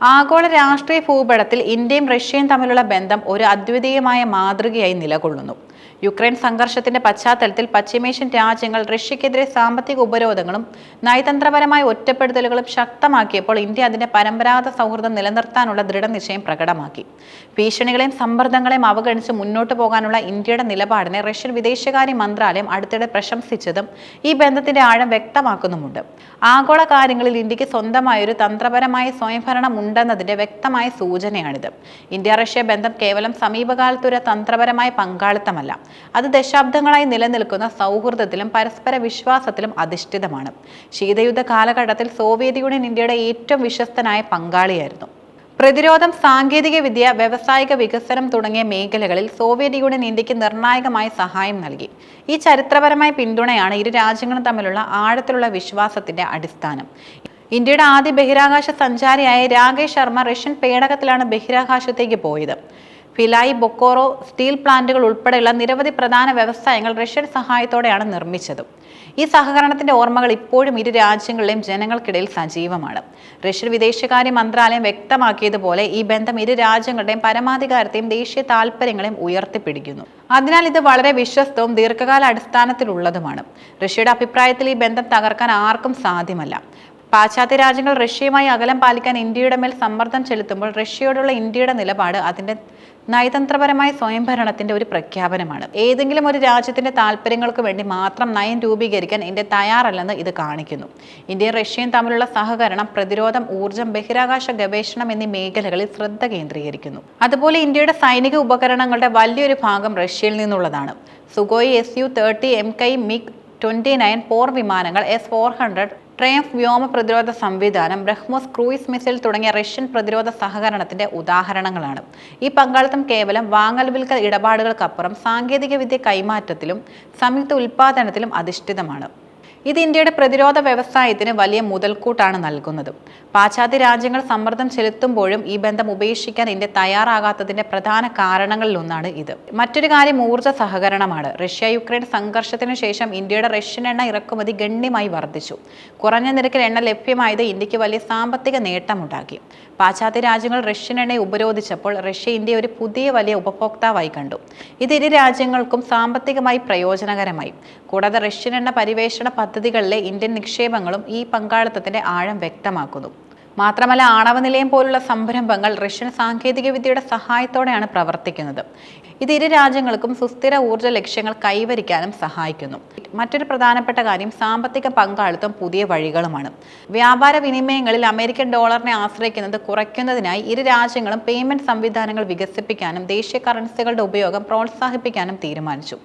ആഗോള രാഷ്ട്രീയ ഭൂപടത്തിൽ ഇന്ത്യയും റഷ്യയും തമ്മിലുള്ള ബന്ധം ഒരു അദ്വിതീയമായ മാതൃകയായി നിലകൊള്ളുന്നു. യുക്രൈൻ സംഘർഷത്തിന്റെ പശ്ചാത്തലത്തിൽ പശ്ചിമേഷ്യൻ രാജ്യങ്ങൾ റഷ്യക്കെതിരെ സാമ്പത്തിക ഉപരോധങ്ങളും നയതന്ത്രപരമായ ഒറ്റപ്പെടുത്തലുകളും ശക്തമാക്കിയപ്പോൾ ഇന്ത്യ അതിന്റെ പരമ്പരാഗത സൗഹൃദം നിലനിർത്താനുള്ള ദൃഢനിശ്ചയം പ്രകടമാക്കി. ഭീഷണികളെയും സമ്മർദ്ദങ്ങളെയും അവഗണിച്ച് മുന്നോട്ട് പോകാനുള്ള ഇന്ത്യയുടെ നിലപാടിനെ റഷ്യൻ വിദേശകാര്യ മന്ത്രാലയം അടുത്തിടെ പ്രശംസിച്ചതും ഈ ബന്ധത്തിന്റെ ആഴം വ്യക്തമാക്കുന്നുമുണ്ട്. ആഗോള കാര്യങ്ങളിൽ ഇന്ത്യയ്ക്ക് സ്വന്തമായ ഒരു തന്ത്രപരമായ സ്വയംഭരണം ഉണ്ടെന്നതിന്റെ വ്യക്തമായ സൂചനയാണിത്. ഇന്ത്യ റഷ്യ ബന്ധം കേവലം സമീപകാലത്തൊരു തന്ത്രപരമായ പങ്കാളിത്തമല്ല. അത് ദശാബ്ദങ്ങളായി നിലനിൽക്കുന്ന സൗഹൃദത്തിലും പരസ്പര വിശ്വാസത്തിലും അധിഷ്ഠിതമാണ്. ശീതയുദ്ധ കാലഘട്ടത്തിൽ സോവിയറ്റ് യൂണിയൻ ഇന്ത്യയുടെ ഏറ്റവും വിശ്വസ്തനായ പങ്കാളിയായിരുന്നു. പ്രതിരോധം സാങ്കേതികവിദ്യ വ്യവസായിക വികസനം തുടങ്ങിയ മേഖലകളിൽ സോവിയറ്റ് യൂണിയൻ ഇന്ത്യയ്ക്ക് നിർണായകമായ സഹായം നൽകി. ഈ ചരിത്രപരമായ പിന്തുണയാണ് ഇരു രാജ്യങ്ങളും തമ്മിലുള്ള ആഴത്തിലുള്ള വിശ്വാസത്തിന്റെ അടിസ്ഥാനം. ഇന്ത്യയുടെ ആദ്യ ബഹിരാകാശ സഞ്ചാരിയായ രാകേഷ് ശർമ്മ റഷ്യൻ പേടകത്തിലാണ് ബഹിരാകാശത്തേക്ക് പോയത്. ഫിലായി ബൊക്കോറോ സ്റ്റീൽ പ്ലാന്റുകൾ ഉൾപ്പെടെയുള്ള നിരവധി പ്രധാന വ്യവസായങ്ങൾ റഷ്യൻ സഹായത്തോടെയാണ് നിർമ്മിച്ചത്. ഈ സഹകരണത്തിന്റെ ഓർമ്മകൾ ഇപ്പോഴും ഇരു രാജ്യങ്ങളിലെയും ജനങ്ങൾക്കിടയിൽ സജീവമാണ്. റഷ്യൻ വിദേശകാര്യ മന്ത്രാലയം വ്യക്തമാക്കിയതുപോലെ ഈ ബന്ധം ഇരു രാജ്യങ്ങളുടെയും പരമാധികാരത്തെയും ദേശീയ താൽപ്പര്യങ്ങളെയും ഉയർത്തിപ്പിടിക്കുന്നു. അതിനാൽ ഇത് വളരെ വിശ്വസ്തവും ദീർഘകാല അടിസ്ഥാനത്തിലുള്ളതുമാണ് റഷ്യയുടെ അഭിപ്രായത്തിൽ ഈ ബന്ധം തകർക്കാൻ ആർക്കും സാധ്യമല്ല. പാശ്ചാത്യ രാജ്യങ്ങൾ റഷ്യയുമായി അകലം പാലിക്കാൻ ഇന്ത്യയുടെ മേൽ സമ്മർദ്ദം ചെലുത്തുമ്പോൾ റഷ്യയോടുള്ള ഇന്ത്യയുടെ നിലപാട് അതിന്റെ നയതന്ത്രപരമായ സ്വയംഭരണത്തിന്റെ ഒരു പ്രഖ്യാപനമാണ്. ഏതെങ്കിലും ഒരു രാജ്യത്തിന്റെ താല്പര്യങ്ങൾക്ക് വേണ്ടി മാത്രം നയം രൂപീകരിക്കാൻ ഇന്ത്യ തയ്യാറല്ലെന്ന് ഇത് കാണിക്കുന്നു. ഇന്ത്യയും റഷ്യയും തമ്മിലുള്ള സഹകരണം പ്രതിരോധം ഊർജം ബഹിരാകാശ ഗവേഷണം എന്നീ മേഖലകളിൽ ശ്രദ്ധ കേന്ദ്രീകരിക്കുന്നു. അതുപോലെ ഇന്ത്യയുടെ സൈനിക ഉപകരണങ്ങളുടെ വലിയൊരു ഭാഗം റഷ്യയിൽ നിന്നുള്ളതാണ്. Sukhoi S U thirty M KI MiG twenty nine പോർ വിമാനങ്ങൾ എസ് ഫോർ ഹൺഡ്രഡ് ട്രയംഫ് വ്യോമ പ്രതിരോധ സംവിധാനം ബ്രഹ്മോസ് ക്രൂയിസ് മിസൈൽ തുടങ്ങിയ റഷ്യൻ പ്രതിരോധ സഹകരണത്തിന്റെ ഉദാഹരണങ്ങളാണ്. ഈ പങ്കാളിത്തം കേവലം വാങ്ങൽ വിൽക്കൽ ഇടപാടുകൾക്കപ്പുറം സാങ്കേതികവിദ്യ കൈമാറ്റത്തിലും സംയുക്ത ഉൽപാദനത്തിലും അധിഷ്ഠിതമാണ്. ഇത് ഇന്ത്യയുടെ പ്രതിരോധ വ്യവസായത്തിന് വലിയ മുതൽക്കൂട്ടാണ് നൽകുന്നത്. പാശ്ചാത്യ രാജ്യങ്ങൾ സമ്മർദ്ദം ചെലുത്തുമ്പോഴും ഈ ബന്ധം ഉപേക്ഷിക്കാൻ ഇന്ത്യ തയ്യാറാകാത്തതിന്റെ പ്രധാന കാരണങ്ങളിലൊന്നാണ് ഇത്. മറ്റൊരു കാര്യം ഊർജ സഹകരണമാണ്. റഷ്യ യുക്രൈൻ സംഘർഷത്തിന് ശേഷം ഇന്ത്യയുടെ റഷ്യൻ എണ്ണ ഇറക്കുമതി ഗണ്യമായി വർദ്ധിച്ചു. കുറഞ്ഞ നിരക്കിൽ എണ്ണ ലഭ്യമായത് ഇന്ത്യയ്ക്ക് വലിയ സാമ്പത്തിക നേട്ടമുണ്ടാക്കി. പാശ്ചാത്യ രാജ്യങ്ങൾ റഷ്യൻ എണ്ണയെ ഉപരോധിച്ചപ്പോൾ റഷ്യ ഇന്ത്യ ഒരു പുതിയ വലിയ ഉപഭോക്താവായി കണ്ടു. ഇത് ഇരു രാജ്യങ്ങൾക്കും സാമ്പത്തികമായി പ്രയോജനകരമായി. കൂടാതെ റഷ്യൻ എണ്ണ പരിവേഷണ പദ്ധതികളിലെ ഇന്ത്യൻ നിക്ഷേപങ്ങളും ഈ പങ്കാളിത്തത്തിന്റെ ആഴം വ്യക്തമാക്കുന്നു. മാത്രമല്ല ആണവ നിലയം പോലുള്ള സംരംഭങ്ങൾ റഷ്യൻ സാങ്കേതികവിദ്യയുടെ സഹായത്തോടെയാണ് പ്രവർത്തിക്കുന്നത്. ഇത് ഇരു രാജ്യങ്ങൾക്കും സുസ്ഥിര ഊർജ ലക്ഷ്യങ്ങൾ കൈവരിക്കാനും സഹായിക്കുന്നു. മറ്റൊരു പ്രധാനപ്പെട്ട കാര്യം സാമ്പത്തിക പങ്കാളിത്തം പുതിയ വഴികളുമാണ്. വ്യാപാര വിനിമയങ്ങളിൽ അമേരിക്കൻ ഡോളറിനെ ആശ്രയിക്കുന്നത് കുറയ്ക്കുന്നതിനായി ഇരു രാജ്യങ്ങളും പേയ്മെന്റ് സംവിധാനങ്ങൾ വികസിപ്പിക്കാനും ദേശീയ കറൻസികളുടെ ഉപയോഗം പ്രോത്സാഹിപ്പിക്കാനും തീരുമാനിച്ചു.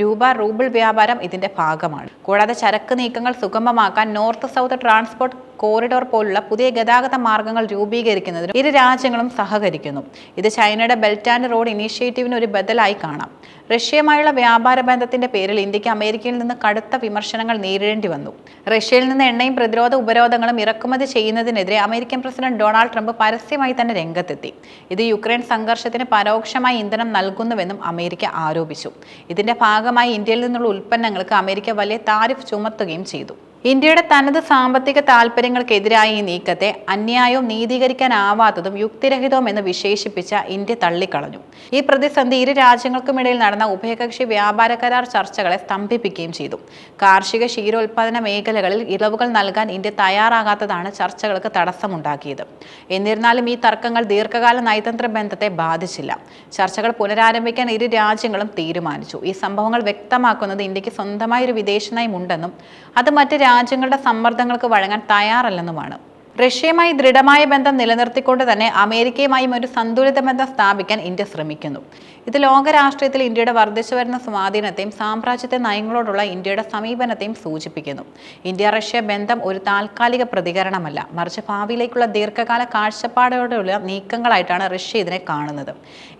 രൂപ റൂബിൾ വ്യാപാരം ഇതിന്റെ ഭാഗമാണ്. കൂടാതെ ചരക്ക് നീക്കങ്ങൾ സുഗമമാക്കാൻ നോർത്ത് സൗത്ത് ട്രാൻസ്പോർട്ട് കോറിഡോർ പോലുള്ള പുതിയ ഗതാഗത മാർഗങ്ങൾ രൂപീകരിക്കുന്നതിനും ഇരു രാജ്യങ്ങളും സഹകരിക്കുന്നു. ഇത് ചൈനയുടെ ബെൽറ്റ് ആൻഡ് റോഡ് ഇനീഷ്യേറ്റീവിന് ഒരു ബദലായി കാണാം. റഷ്യയുമായുള്ള വ്യാപാര ബന്ധത്തിന്റെ പേരിൽ ഇന്ത്യയ്ക്ക് അമേരിക്കയിൽ നിന്ന് കടുത്ത വിമർശനങ്ങൾ നേരിടേണ്ടി വന്നു. റഷ്യയിൽ നിന്ന് എണ്ണയും പ്രതിരോധ ഉപരോധങ്ങളും ഇറക്കുമതി ചെയ്യുന്നതിനെതിരെ അമേരിക്കൻ പ്രസിഡന്റ് ഡൊണാൾഡ് ട്രംപ് പരസ്യമായി തന്നെ രംഗത്തെത്തി. ഇത് യുക്രൈൻ സംഘർഷത്തിന് പരോക്ഷമായി ഇന്ധനം നൽകുന്നുവെന്നും അമേരിക്ക ആരോപിച്ചു. ഇതിന്റെ ഭാഗമായി ഇന്ത്യയിൽ നിന്നുള്ള ഉൽപ്പന്നങ്ങൾക്ക് അമേരിക്ക വലിയ താരിഫ് ചുമത്തുകയും ചെയ്തു. ഇന്ത്യയുടെ തനത് സാമ്പത്തിക താൽപ്പര്യങ്ങൾക്കെതിരായ ഈ നീക്കത്തെ അന്യായവും നീതീകരിക്കാനാവാത്തതും യുക്തിരഹിതവും എന്ന് വിശേഷിപ്പിച്ച ഇന്ത്യ തള്ളിക്കളഞ്ഞു. ഈ പ്രതിസന്ധി ഇരു രാജ്യങ്ങൾക്കുമിടയിൽ നടന്ന ഉഭയകക്ഷി വ്യാപാര കരാർ ചർച്ചകളെ സ്തംഭിപ്പിക്കുകയും ചെയ്തു. കാർഷിക ക്ഷീരോത്പാദന മേഖലകളിൽ ഇളവുകൾ നൽകാൻ ഇന്ത്യ തയ്യാറാകാത്തതാണ് ചർച്ചകൾക്ക് തടസ്സമുണ്ടാക്കിയത്. എന്നിരുന്നാലും ഈ തർക്കങ്ങൾ ദീർഘകാല നയതന്ത്ര ബന്ധത്തെ ബാധിച്ചില്ല. ചർച്ചകൾ പുനരാരംഭിക്കാൻ ഇരു രാജ്യങ്ങളും തീരുമാനിച്ചു. ഈ സംഭവങ്ങൾ വ്യക്തമാക്കുന്നത് ഇന്ത്യയ്ക്ക് സ്വന്തമായ ഒരു വിദേശ നയമുണ്ടെന്നും അത് മറ്റ് രാജ്യങ്ങളുടെ സമ്മർദ്ദങ്ങൾക്ക് വഴങ്ങാൻ തയ്യാറല്ലെന്നുമാണ്. റഷ്യയുമായി ദൃഢമായ ബന്ധം നിലനിർത്തിക്കൊണ്ട് തന്നെ അമേരിക്കയുമായും ഒരു സന്തുലിത ബന്ധം സ്ഥാപിക്കാൻ ഇന്ത്യ ശ്രമിക്കുന്നു. ഇത് ലോകരാഷ്ട്രീയത്തിൽ ഇന്ത്യയുടെ വർദ്ധിച്ചു വരുന്ന സ്വാധീനത്തെയും സാമ്രാജ്യത്തെ നയങ്ങളോടുള്ള ഇന്ത്യയുടെ സമീപനത്തെയും സൂചിപ്പിക്കുന്നു. ഇന്ത്യ റഷ്യ ബന്ധം ഒരു താൽക്കാലിക പ്രതികരണമല്ല. മറിച്ച് ഭാവിയിലേക്കുള്ള ദീർഘകാല കാഴ്ചപ്പാടോടെയുള്ള നീക്കങ്ങളായിട്ടാണ് റഷ്യ ഇതിനെ കാണുന്നത്.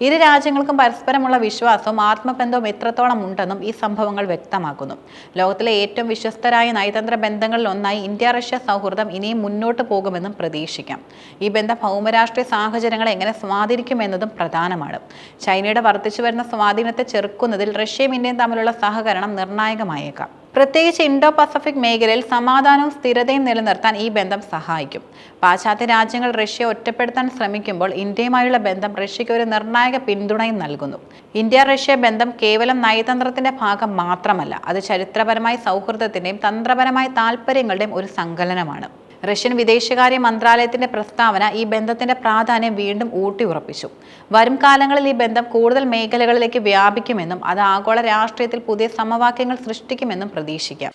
ഇരു രാജ്യങ്ങൾക്കും പരസ്പരമുള്ള വിശ്വാസവും ആത്മബന്ധവും എത്രത്തോളം ഉണ്ടെന്നും ഈ സംഭവങ്ങൾ വ്യക്തമാക്കുന്നു. ലോകത്തിലെ ഏറ്റവും വിശ്വസ്തരായ നയതന്ത്ര ബന്ധങ്ങളിൽ ഒന്നായി ഇന്ത്യ റഷ്യ സൗഹൃദം ഇനിയും മുന്നോട്ട് പോകുമെന്നും പ്രതീക്ഷിക്കാം. ഈ ബന്ധം ഭൗമരാഷ്ട്രീയ സാഹചര്യങ്ങളെ എങ്ങനെ സ്വാധീനിക്കുമെന്നതും പ്രധാനമാണ്. ചൈനയുടെ വർദ്ധിച്ചു വരുന്ന സ്വാധീനത്തെ ചെറുക്കുന്നതിൽ റഷ്യയും ഇന്ത്യയും തമ്മിലുള്ള സഹകരണം നിർണായകമായേക്കാം. പ്രത്യേകിച്ച് ഇൻഡോ പസഫിക് മേഖലയിൽ സമാധാനവും സ്ഥിരതയും നിലനിർത്താൻ ഈ ബന്ധം സഹായിക്കും. പാശ്ചാത്യ രാജ്യങ്ങൾ റഷ്യ ഒറ്റപ്പെടുത്താൻ ശ്രമിക്കുമ്പോൾ ഇന്ത്യയുമായുള്ള ബന്ധം റഷ്യയ്ക്ക് ഒരു നിർണായക പിന്തുണയും നൽകുന്നു. ഇന്ത്യ റഷ്യ ബന്ധം കേവലം നയതന്ത്രത്തിന്റെ ഭാഗം മാത്രമല്ല അത് ചരിത്രപരമായ സൗഹൃദത്തിന്റെയും തന്ത്രപരമായ താല്പര്യങ്ങളുടെയും ഒരു സങ്കലനമാണ്. റഷ്യൻ വിദേശകാര്യ മന്ത്രാലയത്തിന്റെ പ്രസ്താവന ഈ ബന്ധത്തിന്റെ പ്രാധാന്യം വീണ്ടും ഊട്ടിയുറപ്പിച്ചു. വരും കാലങ്ങളിൽ ഈ ബന്ധം കൂടുതൽ മേഖലകളിലേക്ക് വ്യാപിക്കുമെന്നും അത് ആഗോള രാഷ്ട്രീയത്തിൽ പുതിയ സമവാക്യങ്ങൾ സൃഷ്ടിക്കുമെന്നും പ്രതീക്ഷിക്കാം.